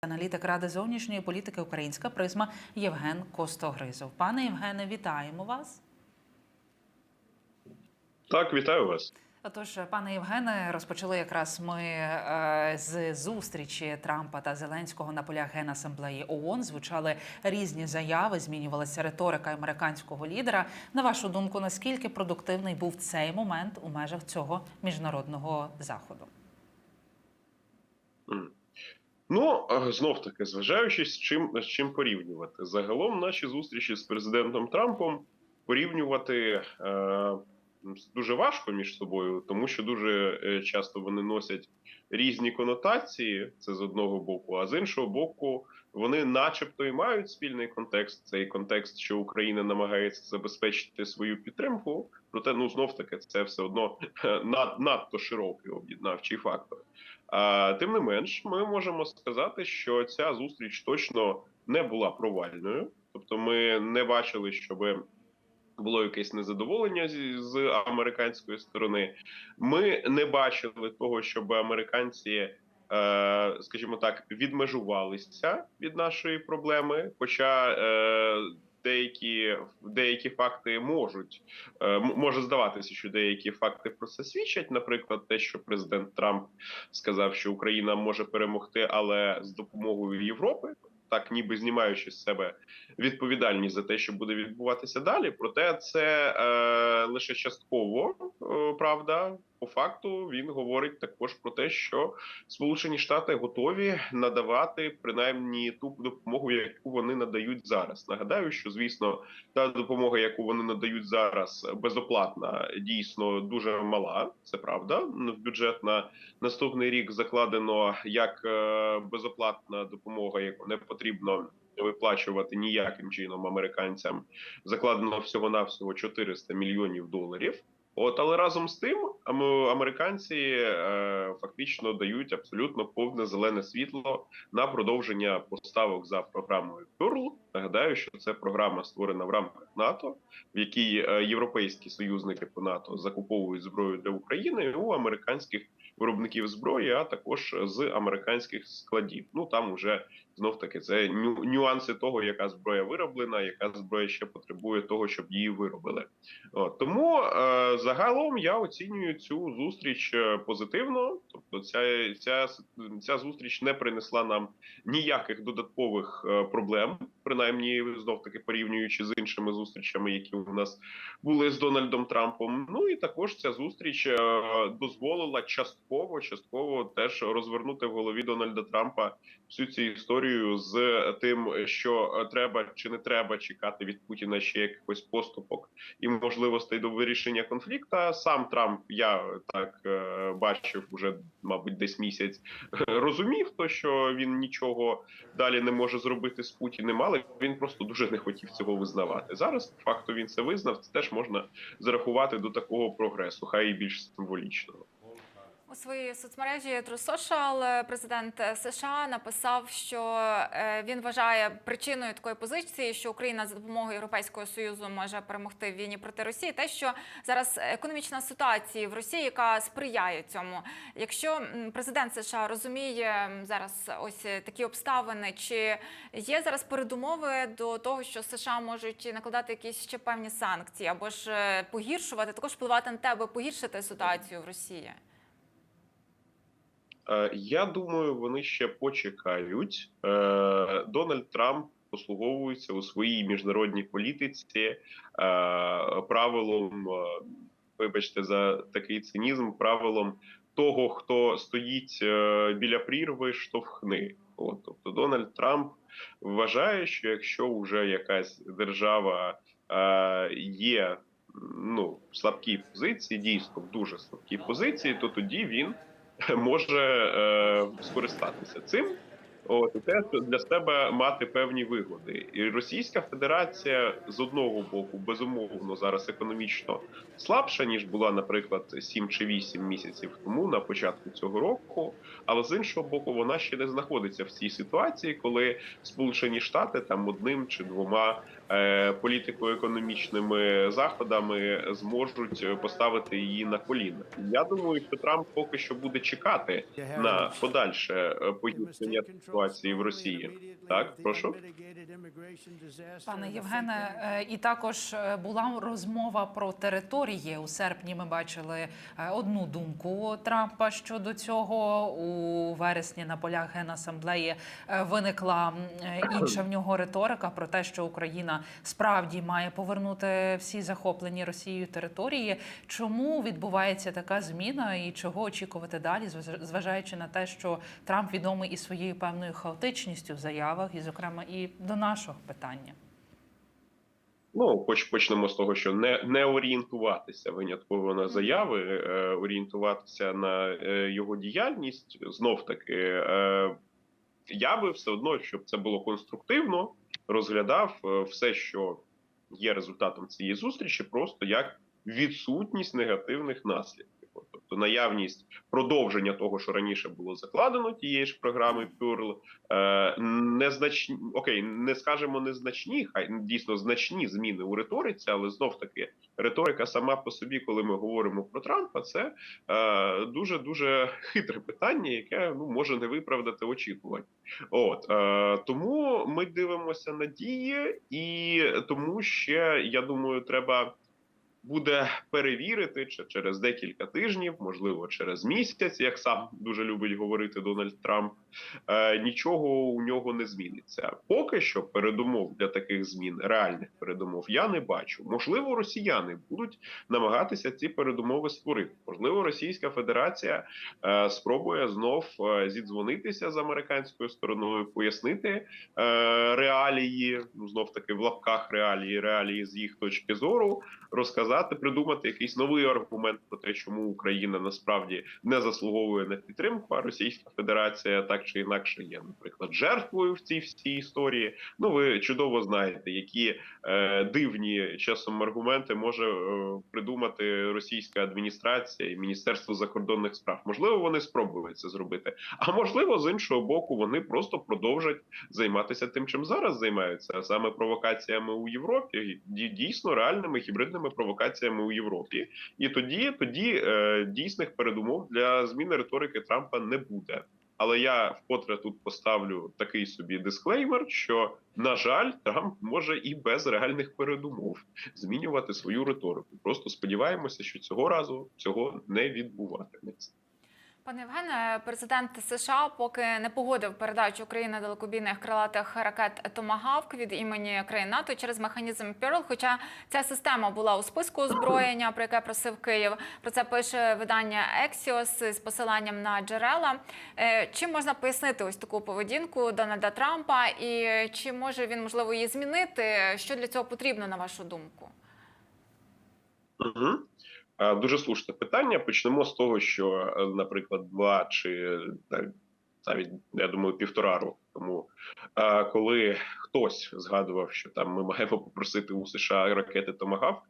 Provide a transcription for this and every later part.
Аналітик Ради зовнішньої політики Українська призма Євген Костогризов. Пане Євгене, вітаємо вас. Так, вітаю вас. Отож, пане Євгене, розпочали якраз ми е, з зустрічі Трампа та Зеленського на полях Генасамблеї ООН. Звучали різні заяви, змінювалася риторика американського лідера. На вашу думку, наскільки продуктивний був цей момент у межах цього міжнародного заходу? М. Ну, знов таки, зважаючи з чим з чим порівнювати. Загалом наші зустрічі з президентом Трампом порівнювати е, дуже важко між собою, тому що дуже е, часто вони носять різні конотації. Це з одного боку, а з іншого боку, вони, начебто, і мають спільний контекст. Цей контекст, що Україна намагається забезпечити свою підтримку. Проте, ну знов таки, це все одно е, над, надто широкий об'єднавчий фактор. Тим не менш, ми можемо сказати, що ця зустріч точно не була провальною, тобто, ми не бачили, щоб було якесь незадоволення з, з американської сторони. Ми не бачили того, щоб американці, е, скажімо так, відмежувалися від нашої проблеми. Хоча е, деякі деякі факти можуть е, може здаватися, що деякі факти про це свідчать. Наприклад, те, що президент Трамп сказав, що Україна може перемогти, але з допомогою Європи. Так, ніби знімаючи з себе відповідальність за те, що буде відбуватися далі. Проте це е, лише частково е, правда. По факту він говорить також про те, що Сполучені Штати готові надавати принаймні ту допомогу, яку вони надають зараз. Нагадаю, що звісно, та допомога, яку вони надають зараз, безоплатна, дійсно дуже мала. Це правда. В бюджет на наступний рік закладено як е, безоплатна допомога, яку не потрібно виплачувати ніяким чином американцям. Закладено всього навсього 400 мільйонів доларів. От, але разом з тим, ам- американці е, фактично дають абсолютно повне зелене світло на продовження поставок за програмою Pearl. Нагадаю, що це програма створена в рамках НАТО, в якій е, європейські союзники по НАТО закуповують зброю для України у американських виробників зброї, а також з американських складів. Ну там уже знов таки це ню- нюанси того, яка зброя вироблена, яка зброя ще потребує того, щоб її виробили. Тому е, загалом я оцінюю цю зустріч е, позитивно. Тобто, ця, ця, ця зустріч не принесла нам ніяких додаткових проблем, принаймні знов таки порівнюючи з іншими зустрічами, які у нас були з Дональдом Трампом. Ну і також ця зустріч е, дозволила частково, частково теж розвернути в голові Дональда Трампа всю цю історію з тим, що треба чи не треба чекати від Путіна ще якихось поступок і можливостей до вирішення конфлікту. Сам Трамп, я так е, бачив уже, мабуть, десь місяць розумів, то що він нічого далі не може зробити з Путіним, але він просто дуже не хотів цього визнавати. Зараз факту він це визнав. Це теж можна зарахувати до такого прогресу, хай і більш символічного. У своїй соцмережі True Social президент США написав, що е, він вважає причиною такої позиції, що Україна за допомогою Європейського союзу може перемогти в війні проти Росії, те, що зараз економічна ситуація в Росії, яка сприяє цьому. Якщо президент США розуміє зараз ось такі обставини, чи є зараз передумови до того, що США можуть накладати якісь ще певні санкції або ж е, погіршувати, також впливати на те, аби погіршити ситуацію в Росії? Е, Я думаю, вони ще почекають. Е, Дональд Трамп послуговується у своїй міжнародній політиці е, правилом, вибачте, за такий цинізм, правилом того, хто стоїть біля прірви, штовхни. От, тобто Дональд Трамп вважає, що якщо вже якась держава є ну, слабкій позиції, дійсно в дуже слабкій позиції, то тоді він може е, скористатися цим. От і теж для себе мати певні вигоди, і Російська Федерація з одного боку безумовно зараз економічно слабша ніж була, наприклад, 7 чи 8 місяців тому на початку цього року. Але з іншого боку, вона ще не знаходиться в цій ситуації, коли Сполучені Штати там одним чи двома політико-економічними заходами зможуть поставити її на коліна. Я думаю, що Трамп поки що буде чекати на подальше е, погіршення ситуації в Росії. Так, прошу. Пане Євгене, е, і також е, була розмова про території. У серпні ми бачили е, одну думку Трампа щодо цього. У вересні на полях генасамблеї е, виникла е, інша в нього риторика про те, що Україна справді має повернути всі захоплені Росією території. Чому відбувається така зміна і чого очікувати далі, зважаючи на те, що Трамп відомий і своєю певною хаотичністю в заявах, і зокрема і до нашого питання. Ну, поч почнемо з того, що не, не орієнтуватися винятково на заяви, е, орієнтуватися на е, його діяльність. Знов таки, е, я би все одно, щоб це було конструктивно, розглядав е, все, що є результатом цієї зустрічі, просто як відсутність негативних наслідків. Тобто наявність продовження того, що раніше було закладено тієї ж програми Pearl, е, незначні окей, не скажемо незначні, хай дійсно значні зміни у риториці, але знов таки риторика сама по собі, коли ми говоримо про Трампа, це дуже дуже хитре питання, яке ну може не виправдати очікувань. От е, тому ми дивимося на дії, і тому ще я думаю, треба буде перевірити чи через декілька тижнів, можливо, через місяць, як сам дуже любить говорити Дональд Трамп. Е, нічого у нього не зміниться. Поки що передумов для таких змін, реальних передумов, я не бачу. Можливо, росіяни будуть намагатися ці передумови створити. Можливо, Російська Федерація е, спробує знов е, зідзвонитися з американською стороною, пояснити реалії, ну знов таки в лапках реалії, реалії з їх точки зору, розказати, придумати якийсь новий аргумент про те, чому Україна насправді не заслуговує на підтримку, а Російська Федерація так чи інакше є, наприклад, жертвою в цій всій історії. Ну ви чудово знаєте, які е, дивні часом аргументи може е, придумати російська адміністрація і Міністерство закордонних справ. Можливо, вони спробують це зробити, а можливо, з іншого боку, вони просто продовжать займатися тим, чим зараз займаються, а саме провокаціями у Європі, дійсно реальними гібридними провокаціями у Європі. І тоді, тоді е, дійсних передумов для зміни риторики Трампа не буде. Але я вкотре тут поставлю такий собі дисклеймер, що на жаль, Трамп може і без реальних передумов змінювати свою риторику. Просто сподіваємося, що цього разу цього не відбуватиметься. Пане Євгене, президент США поки не погодив передачу Україні далекобійних крилатих ракет Томагавк від імені країн НАТО через механізм Pearl, Хоча ця система була у списку озброєння, про яке просив Київ. Про це пише видання Axios з посиланням на джерела. Е, Чим можна пояснити ось таку поведінку Дональда Трампа, і чи може він можливо її змінити? Що для цього потрібно на вашу думку? Угу. Дуже слушне питання. Почнемо з того, що, е, наприклад, два чи навіть я думаю, півтора року тому, коли хтось згадував, що там ми маємо попросити у США ракети Томагавк,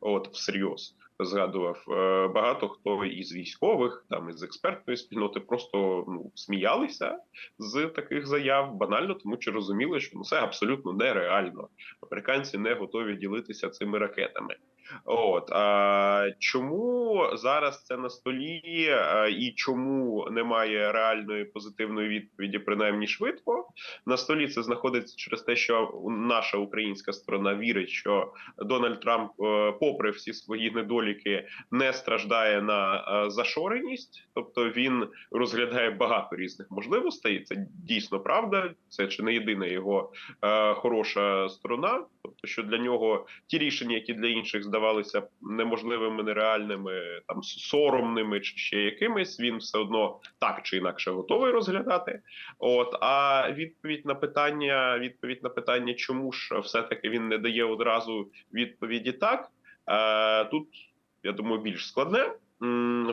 от всерйоз згадував е, багато хто із військових, там із експертної спільноти, просто ну сміялися з таких заяв банально, тому що розуміли, що ну це абсолютно нереально. Американці не готові ділитися цими ракетами. От а чому зараз це на столі, а, і чому немає реальної позитивної відповіді, принаймні швидко на столі це знаходиться через те, що наша українська сторона вірить, що Дональд Трамп, е, попри всі свої недоліки, не страждає на е, зашореність, тобто він розглядає багато різних можливостей. Це дійсно правда. Це чи не єдина його е, хороша сторона, тобто що для нього ті рішення, які для інших здавалися б неможливими, нереальними, там соромними чи ще якимись, він все одно так чи інакше готовий розглядати. От а відповідь на питання, відповідь на питання, чому ж все таки він не дає одразу відповіді так. Е, тут я думаю, більш складне.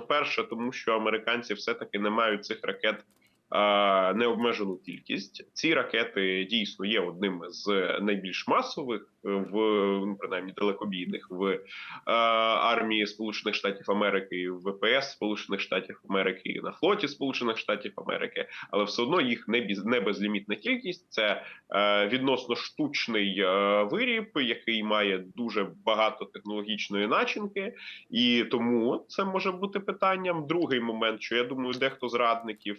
Перше, тому що американці все таки не мають цих ракет необмежену кількість. Ці ракети дійсно є одним з найбільш масових е, в ну, принаймні далекобійних в е, армії Сполучених Штатів Америки, в ВПС Сполучених Штатів Америки, і на флоті Сполучених Штатів Америки, але все одно їх не біз не безлімітна кількість. Це е, відносно штучний виріб, який має дуже багато технологічної начинки, і тому це може бути питанням. Другий момент, що я думаю, дехто з радників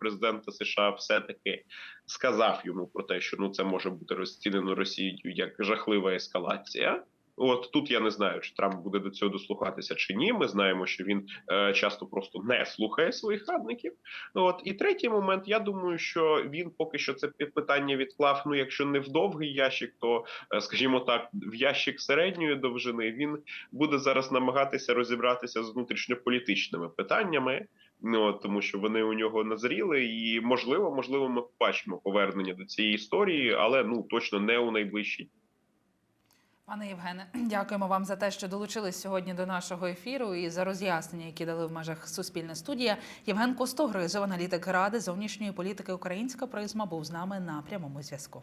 президента США все-таки сказав йому про те, що ну це може бути розцінено Росією як жахлива ескалація. От тут я не знаю, чи Трамп буде до цього дослухатися чи ні. Ми знаємо, що він е, часто просто не слухає своїх радників. От і третій момент, я думаю, що він поки що це питання відклав. Ну, якщо не в довгий ящик, то е, скажімо так, в ящик середньої довжини він буде зараз намагатися розібратися з внутрішньополітичними питаннями. Ну тому що вони у нього назріли, і можливо, можливо, ми побачимо повернення до цієї історії, але ну точно не у найближчій Пане Євгене, дякуємо вам за те, що долучились сьогодні до нашого ефіру і за роз'яснення, які дали в межах Суспільна студія. Євген Костогризов, аналітик ради зовнішньої політики Українська призма, був з нами на прямому зв'язку.